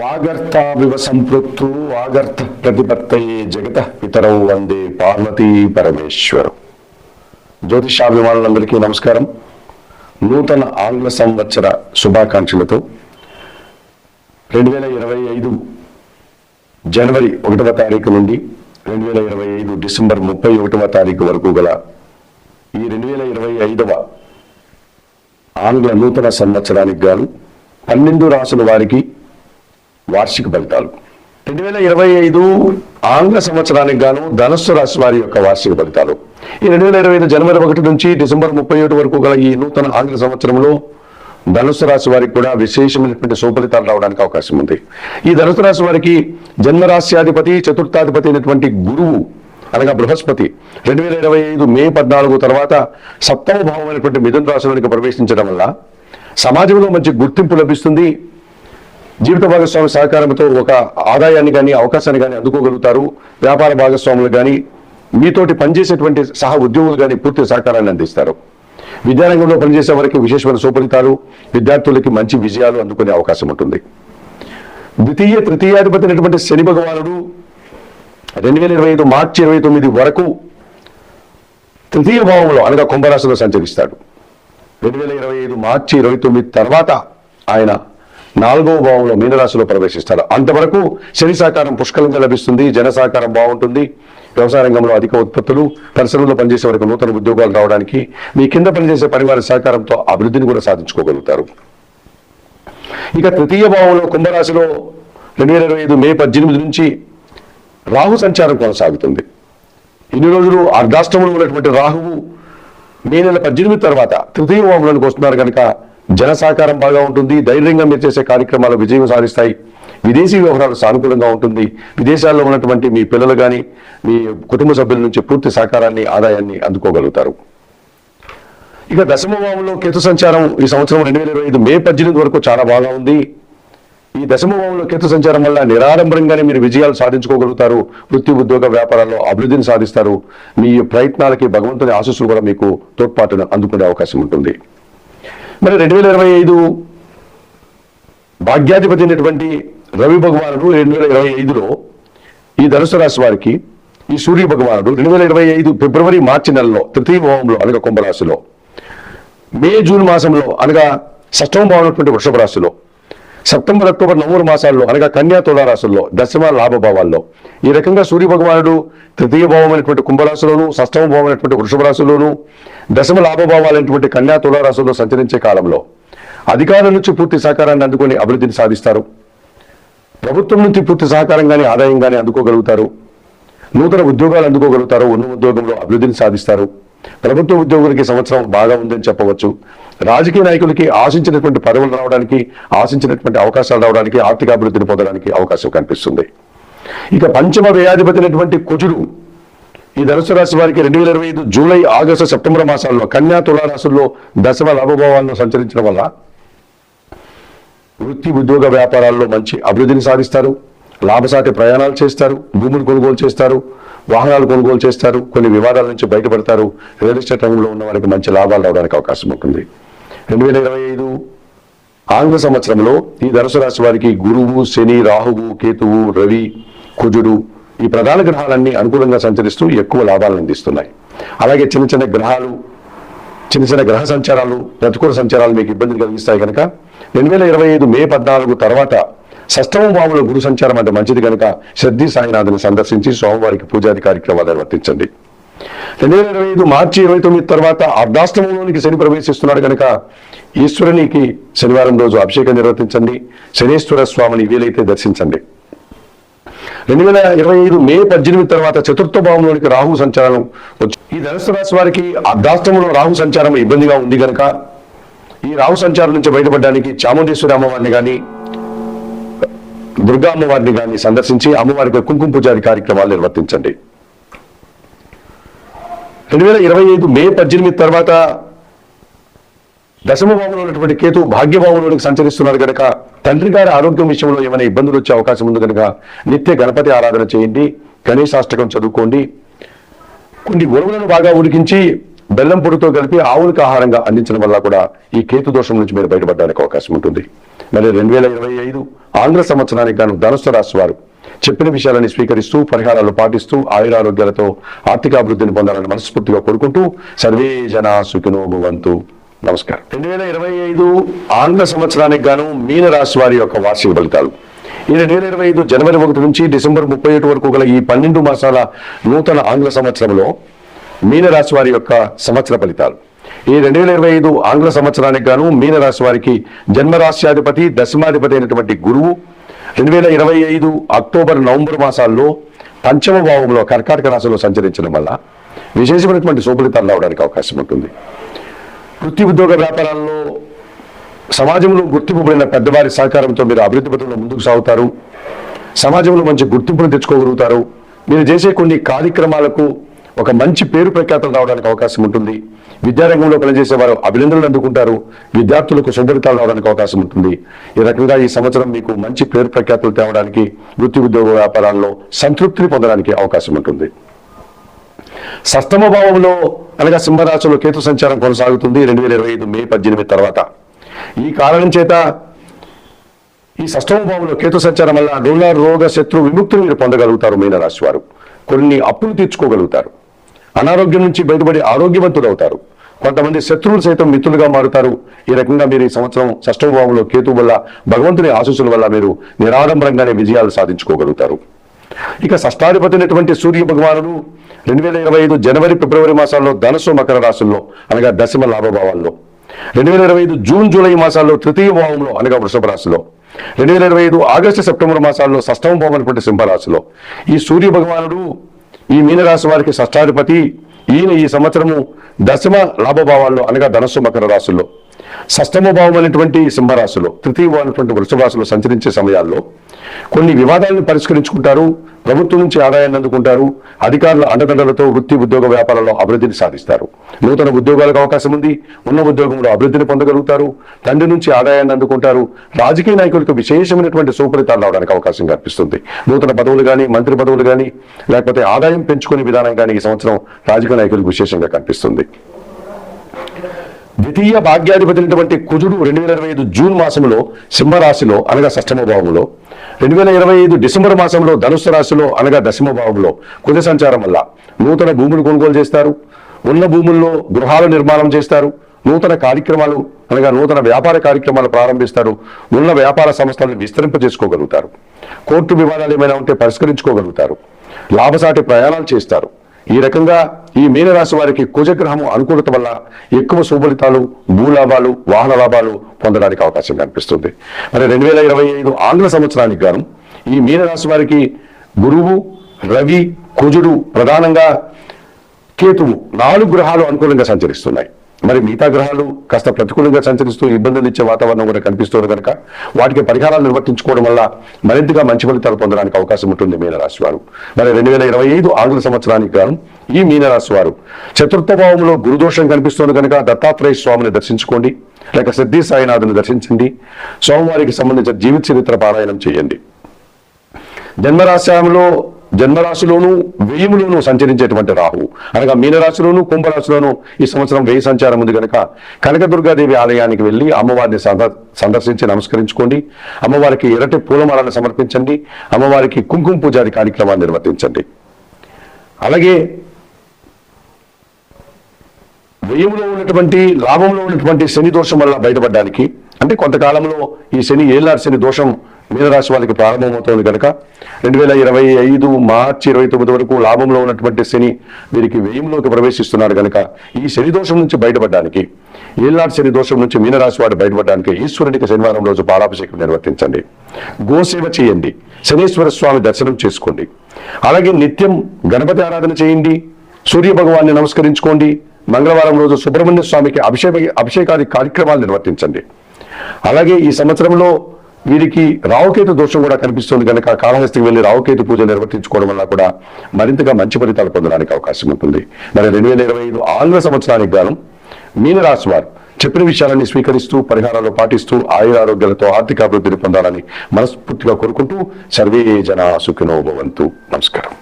వాగర్తావివ సంపృక్తు వాగర్త ప్రతిపత్తయే జగత పితరౌ వందే పార్వతీ పరమేశ్వరం. జ్యోతిషాభిమానులందరికీ నమస్కారం. నూతన ఆంగ్ల సంవత్సర శుభాకాంక్షలతో రెండు వేల ఇరవై ఐదు జనవరి ఒకటవ తారీఖు నుండి రెండు వేల ఇరవై ఐదు డిసెంబర్ ముప్పై ఒకటవ తారీఖు వరకు గల ఈ రెండు వేల ఇరవై ఐదవ ఆంగ్ల నూతన సంవత్సరానికి గాను పన్నెండు రాసుల వారికి వార్షిక ఫలితాలు. రెండు వేల ఇరవై ఐదు ఆంగ్ల సంవత్సరానికి గాను ధనస్సు రాశి వారి యొక్క వార్షిక ఫలితాలు. ఈ రెండు వేల ఇరవై ఐదు జనవరి ఒకటి నుంచి డిసెంబర్ ముప్పై ఒకటి వరకు గల ఈ నూతన ఆంగ్ల సంవత్సరంలో ధనుసు రాశి వారికి కూడా విశేషమైనటువంటి సుఫలితాలు రావడానికి అవకాశం ఉంది. ఈ ధనుసు రాశి వారికి జన్మరాశ్యాధిపతి చతుర్థాధిపతి అయినటువంటి గురువు అనగా బృహస్పతి రెండు వేల ఇరవై ఐదు మే పద్నాలుగు తర్వాత సప్తమ భావమైనటువంటి మిథున రాశిలోనికి ప్రవేశించడం వల్ల సమాజంలో మంచి గుర్తింపు లభిస్తుంది. జీవిత భాగస్వామి సహకారంతో ఒక ఆదాయాన్ని కానీ అవకాశాన్ని కానీ అందుకోగలుగుతారు. వ్యాపార భాగస్వాములు కానీ మీతోటి పనిచేసేటువంటి సహ ఉద్యోగులు కానీ పూర్తి సహకారాన్ని అందిస్తారు. విద్యారంగంలో పనిచేసే వారికి విశేషమైన సుఫలితాలు విద్యార్థులకి మంచి విజయాలు అందుకునే అవకాశం ఉంటుంది. ద్వితీయ తృతీయాధిపతి అయినటువంటి శని భగవానుడు రెండు వేల ఇరవై ఐదు మార్చి ఇరవై తొమ్మిది వరకు తృతీయ భావంలో అనగా కుంభరాశిలో సంచరిస్తాడు. రెండు వేల ఇరవై ఐదు మార్చి ఇరవై తొమ్మిది తర్వాత ఆయన నాలుగవ భావంలో మీనరాశిలో ప్రవేశిస్తారు. అంతవరకు శని సహకారం పుష్కలంగా లభిస్తుంది జన సహకారం బాగుంటుంది. వ్యవసాయ రంగంలో అధిక ఉత్పత్తులు పరిశ్రమలో పనిచేసే వరకు నూతన ఉద్యోగాలు రావడానికి మీ కింద పనిచేసే పరివార సహకారంతో అభివృద్ధిని కూడా సాధించుకోగలుగుతారు. ఇక తృతీయ భావంలో కుంభరాశిలో రెండు వేల ఇరవై ఐదు మే పద్దెనిమిది నుంచి రాహు సంచారం కొనసాగుతుంది. ఇన్ని రోజులు అర్ధాష్టములు ఉన్నటువంటి రాహువు మే నెల పద్దెనిమిది తర్వాత తృతీయ భావంలోనికి వస్తున్నారు కనుక జన సహకారం బాగా ఉంటుంది ధైర్యంగా మీరు చేసే కార్యక్రమాలు విజయం సాధిస్తాయి. విదేశీ వ్యవహారాలు సానుకూలంగా ఉంటుంది. విదేశాల్లో ఉన్నటువంటి మీ పిల్లలు కానీ మీ కుటుంబ సభ్యుల నుంచి పూర్తి సహకారాన్ని ఆదాయాన్ని అందుకోగలుగుతారు. ఇక దశమభావంలో కేతు సంచారం ఈ సంవత్సరం రెండు వేల ఇరవై ఐదు మే పద్దెనిమిది వరకు చాలా బాగా ఉంది. ఈ దశమభావంలో కేతు సంచారం వల్ల నిరాడంబరంగానే మీరు విజయాలు సాధించుకోగలుగుతారు. వృత్తి ఉద్యోగ వ్యాపారాల్లో అభివృద్ధిని సాధిస్తారు. మీ ప్రయత్నాలకి భగవంతుని ఆశస్సులు కూడా మీకు తోడ్పాటును అందుకునే అవకాశం ఉంటుంది. మరి రెండు వేల ఇరవై ఐదు భాగ్యాధిపతి అయినటువంటి రవి భగవానుడు రెండు వేల ఇరవై ఐదులో ఈ ధనుసు రాశి వారికి ఈ సూర్య భగవానుడు రెండు వేల ఇరవై ఐదు ఫిబ్రవరి మార్చి నెలలో తృతీయ భావంలో అనగా కుంభరాశిలో మే జూన్ మాసంలో అనగా షష్టమ భావం వృషభ రాశిలో సెప్టెంబర్ అక్టోబర్ నవంబర్ మాసాల్లో అనగా కన్యా తులారాశుల్లో దశమ లాభభావాల్లో. ఈ రకంగా సూర్య భగవానుడు తృతీయ భావమైనటువంటి కుంభరాశిలోను షష్టమ భావమైనటువంటి వృషభ రాశిలోను దశమ లాభభావాలైనటువంటి కన్యా తులారాశుల్లో సంచరించే కాలంలో అధికారుల నుంచి పూర్తి సహకారాన్ని అందుకొని అభివృద్ధిని సాధిస్తారు. ప్రభుత్వం నుంచి పూర్తి సహకారం కానీ ఆదాయం కానీ అందుకోగలుగుతారు. నూతన ఉద్యోగాలు అందుకోగలుగుతారు. ఉన్న ఉద్యోగంలో అభివృద్ధిని సాధిస్తారు. ప్రభుత్వ ఉద్యోగులకి సంవత్సరం బాగా ఉందని చెప్పవచ్చు. రాజకీయ నాయకులకి ఆశించినటువంటి పదవులు రావడానికి ఆశించినటువంటి అవకాశాలు రావడానికి ఆర్థిక అభివృద్ధిని పొందడానికి అవకాశం కనిపిస్తుంది. ఇక పంచమ వ్యయాధిపతినటువంటి కుజుడు ఈ ధనుసు రాశి వారికి రెండు వేల ఇరవై ఐదు జూలై ఆగస్టు సెప్టెంబర్ మాసాల్లో కన్యా తులా రాశుల్లో దశమ లాభభావాలను సంచరించడం వల్ల వృత్తి ఉద్యోగ వ్యాపారాల్లో మంచి అభివృద్ధిని సాధిస్తారు. లాభసాటి ప్రయాణాలు చేస్తారు. భూములు కొనుగోలు చేస్తారు. వాహనాలు కొనుగోలు చేస్తారు. కొన్ని వివాదాల నుంచి బయటపడతారు. రియల్ ఎస్టేట్ రంగంలో ఉన్న వారికి మంచి లాభాలు రావడానికి అవకాశం ఉంటుంది. రెండు వేల ఇరవై ఐదు ఆంగ్ల సంవత్సరంలో ఈ ధనుసు రాశి వారికి గురువు శని రాహువు కేతువు రవి కుజుడు ఈ ప్రధాన గ్రహాలన్నీ అనుకూలంగా సంచరిస్తూ ఎక్కువ లాభాలను అందిస్తున్నాయి. అలాగే చిన్న చిన్న గ్రహాలు చిన్న చిన్న గ్రహ సంచారాలు ప్రతికూల సంచారాలు మీకు ఇబ్బంది కలిగిస్తాయి కనుక రెండు వేల ఇరవై ఐదు మే పద్నాలుగు తర్వాత షష్టమ భావంలో గురు సంచారం అంటే మంచిది కనుక. శ్రద్ధి సాయినాథుని సందర్శించి స్వామివారికి పూజాది కార్యక్రమాలు నిర్వర్తించండి రెండు వేల ఇరవై ఐదు మార్చి ఇరవై తొమ్మిది తర్వాత అర్ధాష్టమంలోనికి శని ప్రవేశిస్తున్నాడు కనుక ఈశ్వరునికి శనివారం రోజు అభిషేకం నిర్వర్తించండి. శనీశ్వర స్వామిని వీలైతే దర్శించండి. రెండు వేల ఇరవై ఐదు మే పద్దెనిమిది తర్వాత చతుర్థ భావంలోనికి రాహు సంచారం వచ్చి ఈ ధనుసు రాశి వారికి అర్ధాష్టమంలో రాహు సంచారం ఇబ్బందిగా ఉంది కనుక ఈ రాహు సంచారం నుంచి బయటపడడానికి చాముండేశ్వరి అమ్మవారిని కానీ దుర్గా అమ్మవారిని కానీ సందర్శించి అమ్మవారికి కుంకుమ పూజాది కార్యక్రమాలు నిర్వర్తించండి. రెండు వేల ఇరవై ఐదు మే పద్దెనిమిది తర్వాత దశమ భావంలో ఉన్నటువంటి కేతు భాగ్యభావంలోనికి సంచరిస్తున్నారు కనుక తండ్రి గారి ఆరోగ్యం విషయంలో ఏమైనా ఇబ్బందులు వచ్చే అవకాశం ఉంది కనుక నిత్య గణపతి ఆరాధన చేయండి గణేశాష్టకం చదువుకోండి. కొన్ని ఉరువులను బాగా ఉడికించి బెల్లం పొడితో కలిపి ఆవులకు ఆహారంగా అందించడం వల్ల కూడా ఈ కేతు దోషం నుంచి మీరు బయటపడడానికి అవకాశం ఉంటుంది. మరి రెండు వేల ఇరవై ఐదు ఆంగ్ల సంవత్సరానికి గాను ధనుసు రాశి వారు చెప్పిన విషయాలని స్వీకరిస్తూ పరిహారాలు పాటిస్తూ ఆయురారోగ్యాలతో ఆర్థికాభివృద్ధిని పొందాలని మనస్ఫూర్తిగా కోరుకుంటూ సర్వే జన సుఖినో భవంతు. నమస్కారం. రెండు వేల ఇరవై ఐదు ఆంగ్ల సంవత్సరానికి గాను మీనరాశి వారి యొక్క వార్షిక ఫలితాలు. ఈ రెండు వేల ఇరవై ఐదు జనవరి ఒకటి నుంచి డిసెంబర్ ముప్పై ఒకటి వరకు గల ఈ పన్నెండు మాసాల నూతన ఆంగ్ల సంవత్సరంలో మీనరాశి వారి యొక్క సంవత్సర ఫలితాలు. ఈ రెండు వేల ఇరవై ఐదు ఆంగ్ల సంవత్సరానికి గాను మీనరాశి వారికి జన్మరాశ్యాధిపతి దశమాధిపతి అయినటువంటి గురువు రెండు వేల ఇరవై ఐదు అక్టోబర్ నవంబర్ మాసాల్లో పంచమ భావంలో కర్కాటక రాశిలో సంచరించడం వల్ల విశేషమైనటువంటి సుఫలితాలు రావడానికి అవకాశం ఉంటుంది. వృత్తి ఉద్యోగ వ్యాపారాల్లో సమాజంలో గుర్తింపబడిన పెద్దవారి సహకారంతో మీరు అభివృద్ధి పథంలో ముందుకు సాగుతారు. సమాజంలో మంచి గుర్తింపును తెచ్చుకోగలుగుతారు. మీరు చేసే కొన్ని కార్యక్రమాలకు ఒక మంచి పేరు ప్రఖ్యాతలు రావడానికి అవకాశం ఉంటుంది. విద్యారంగంలో పనిచేసే వారు అభినందనలు అందుకుంటారు. విద్యార్థులకు సుందరితాలు రావడానికి అవకాశం ఉంటుంది. ఈ రకంగా ఈ సంవత్సరం మీకు మంచి పేరు ప్రఖ్యాతులు తేవడానికి వృత్తి ఉద్యోగ వ్యాపారాల్లో సంతృప్తిని పొందడానికి అవకాశం ఉంటుంది. సప్తమ భావంలో అనగా సింహరాశిలో కేతు సంచారం కొనసాగుతుంది రెండు వేల ఇరవై ఐదు మే పద్దెనిమిది తర్వాత. ఈ కారణం చేత ఈ సష్టమ భావంలో కేతు సంచారం వల్ల రుణ రోగ శత్రు విముక్తిని మీరు పొందగలుగుతారు మీనరాశి వారు. కొన్ని అప్పులు తీర్చుకోగలుగుతారు. అనారోగ్యం నుంచి బయటపడి ఆరోగ్యవంతులు అవుతారు కొంతమంది శత్రువులు సైతం మిత్రులుగా మారుతారు. ఈ రకంగా మీరు ఈ సంవత్సరం షష్టభావంలో కేతు వల్ల భగవంతుని ఆశీస్సుల వల్ల మీరు నిరాడంబరంగానే విజయాలు సాధించుకోగలుగుతారు. ఇక షష్టాధిపతినటువంటి సూర్య భగవానుడు రెండు వేల ఇరవై ఐదు జనవరి ఫిబ్రవరి మాసాల్లో ధనుసు మకర రాశుల్లో అనగా దశమ లాభభావాల్లో. రెండు వేల ఇరవై ఐదు జూన్ జూలై మాసాల్లో తృతీయ భావంలో అనగా వృషభ రాశిలో. రెండు వేల ఇరవై ఐదు ఆగస్టు సెప్టెంబర్ మాసాల్లో షష్టమ భావం అనేటువంటి సింహరాశిలో. ఈ సూర్య భగవానుడు ఈ మీనరాశి వారికి షష్టాధిపతి ఈయన ఈ సంవత్సరము దశమ లాభభావాల్లో అనగా ధనస్సు మకర రాశుల్లో. షష్టమ భావం అనేటువంటి సింహరాశిలో తృతీయ భావం అనేటువంటి వృషభ రాశిలో సంచరించే సమయాల్లో కొన్ని వివాదాలను పరిష్కరించుకుంటారు ప్రభుత్వం నుంచి ఆదాయాన్ని అందుకుంటారు అధికారుల అండదండలతో వృత్తి ఉద్యోగ వ్యాపారాల్లో అభివృద్ధిని సాధిస్తారు. నూతన ఉద్యోగాలకు అవకాశం ఉంది ఉన్న ఉద్యోగంలో అభివృద్ధిని పొందగలుగుతారు తండ్రి నుంచి ఆదాయాన్ని అందుకుంటారు రాజకీయ నాయకులకు విశేషమైనటువంటి సుఫలితాలు రావడానికి అవకాశం కనిపిస్తుంది నూతన పదవులు కానీ మంత్రి పదవులు కానీ లేకపోతే ఆదాయం పెంచుకునే విధానం కానీ ఈ సంవత్సరం రాజకీయ నాయకులకు విశేషంగా కనిపిస్తుంది. ద్వితీయ భాగ్యాధిపతి కుజుడు రెండు వేల ఇరవై ఐదు జూన్ మాసంలో సింహరాశిలో అనగా షష్టమ భావంలో. రెండు వేల ఇరవై ఐదు డిసెంబర్ మాసంలో ధనుస్సు రాశిలో అనగా దశమ భావంలో కుజ సంచారం వల్ల నూతన భూములు కొనుగోలు చేస్తారు. ఉన్న భూముల్లో గృహాల నిర్మాణం చేస్తారు. నూతన కార్యక్రమాలు అనగా నూతన వ్యాపార కార్యక్రమాలు ప్రారంభిస్తారు. ఉన్న వ్యాపార సంస్థలను విస్తరింపజేసుకోగలుగుతారు కోర్టు వివాదాలు ఏమైనా ఉంటే పరిష్కరించుకోగలుగుతారు. లాభసాటి ప్రయాణాలు చేస్తారు. ఈ రకంగా ఈ మీనరాశి వారికి కుజగ్రహము అనుకూలత వల్ల ఎక్కువ సుఫలితాలు భూలాభాలు వాహన లాభాలు పొందడానికి అవకాశం కనిపిస్తుంది. మరి రెండు వేల ఇరవై ఐదు ఆంగ్ల సంవత్సరానికి గాను ఈ మీనరాశి వారికి గురువు రవి కుజుడు ప్రధానంగా కేతువు నాలుగు గ్రహాలు అనుకూలంగా సంచరిస్తున్నాయి. మరి మిగతా గ్రహాలు కాస్త ప్రతికూలంగా సంచరిస్తూ ఇబ్బందులు ఇచ్చే వాతావరణం కూడా కనిపిస్తుంది కనుక వాటికి పరిహారాలు నిర్వర్తించుకోవడం వల్ల మరింతగా మంచి ఫలితాలు పొందడానికి అవకాశం ఉంటుంది మీనరాశి వారు. మరి రెండు వేల ఇరవై ఐదు ఆంగ్ల సంవత్సరానికి గాను ఈ మీనరాశి వారు. చతుర్థ భావంలో గురుదోషం కనిపిస్తుంది కనుక దత్తాత్రేయ స్వామిని దర్శించుకోండి లేక సిద్ధి సాయినాథుని దర్శించండి స్వామివారికి సంబంధించిన జీవిత చరిత్ర పారాయణం చేయండి. జన్మరాశ్యంలో జన్మరాశిలోను వ్యయములోను సంచరించేటువంటి రాహు. అనగా మీనరాశిలోను కుంభరాశిలోను ఈ సంవత్సరం వ్యయ సంచారం ఉంది కనుక కనకదుర్గాదేవి ఆలయానికి వెళ్ళి అమ్మవారిని సందర్శించి నమస్కరించుకోండి. అమ్మవారికి ఎరటి పూలమాలను సమర్పించండి. అమ్మవారికి కుంకుమ పూజాది కార్యక్రమాన్ని నిర్వర్తించండి. అలాగే వ్యయంలో ఉన్నటువంటి లాభంలో ఉన్నటువంటి శని దోషం వల్ల బయటపడడానికి అంటే కొంతకాలంలో ఈ శని ఏళ్ళారు శని దోషం మీనరాశి వాళ్ళకి ప్రారంభమవుతోంది కనుక రెండు వేల ఇరవై ఐదు మార్చి ఇరవై తొమ్మిది వరకు లాభంలో ఉన్నటువంటి శని వీరికి వ్యయంలోకి ప్రవేశిస్తున్నారు కనుక ఈ శని దోషం నుంచి బయటపడడానికి ఏళ్ళాడు శని దోషం నుంచి మీనరాశి వాడు బయటపడడానికి ఈశ్వరునికి శనివారం రోజు పాలాభిషేకం నిర్వర్తించండి. గోసేవ చేయండి. శనీశ్వర స్వామి దర్శనం చేసుకోండి. అలాగే నిత్యం గణపతి ఆరాధన చేయండి. సూర్య భగవాన్ని నమస్కరించుకోండి. మంగళవారం రోజు సుబ్రహ్మణ్య స్వామికి అభిషేక అభిషేకాది కార్యక్రమాలు నిర్వర్తించండి. అలాగే ఈ సంవత్సరంలో వీరికి రావుకేతు దోషం కూడా కనిపిస్తుంది కనుక కాళహస్తికి వెళ్ళి రావుకేతు పూజ నిర్వర్తించుకోవడం వల్ల కూడా మరింతగా మంచి ఫలితాలు పొందడానికి అవకాశం ఉంటుంది. మరి రెండు వేల ఇరవై ఐదు ఆంగ్ల సంవత్సరానికి గాను మీనరాశి వారు చెప్పిన విషయాలన్నీ స్వీకరిస్తూ పరిహారాలు పాటిస్తూ ఆయురారోగ్యాలతో ఆర్థిక అభివృద్ధిని పొందాలని మనస్ఫూర్తిగా కోరుకుంటూ సర్వే జన సుఖినోభవంతు నమస్కారం.